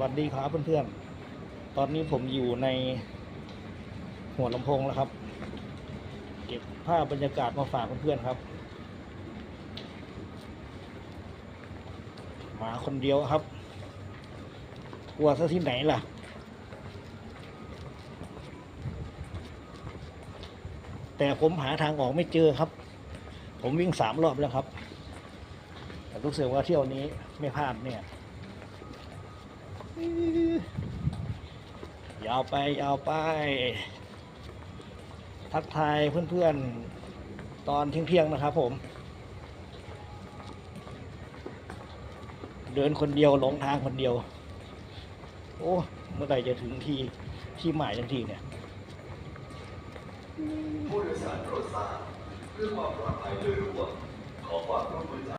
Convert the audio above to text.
วัสดีครับเพื่อนๆ ตอนนี้ผมอยู่ในหัวลำโพงแล้วครับ เก็บภาพบรรยากาศมาฝากเพื่อนๆครับ มาคนเดียวครับกลัวซะที่ไหนล่ะ แต่ผมหาทางออกไม่เจอครับ ผมวิ่งสามรอบแล้วครับ แต่รู้สึกว่าเที่ยวนี้ไม่พลาดเนี่ย ยาไปยาไป ทักทายเพื่อนๆ ตอนเที่ยงๆนะครับผม เดินคนเดียวหลงทางคนเดียว โอ้เมื่อไหร่จะถึงที่ที่หมายทันทีเนี่ยผู้โดยสารโปรดทราบเพื่อความปลอดภัยโดยรวม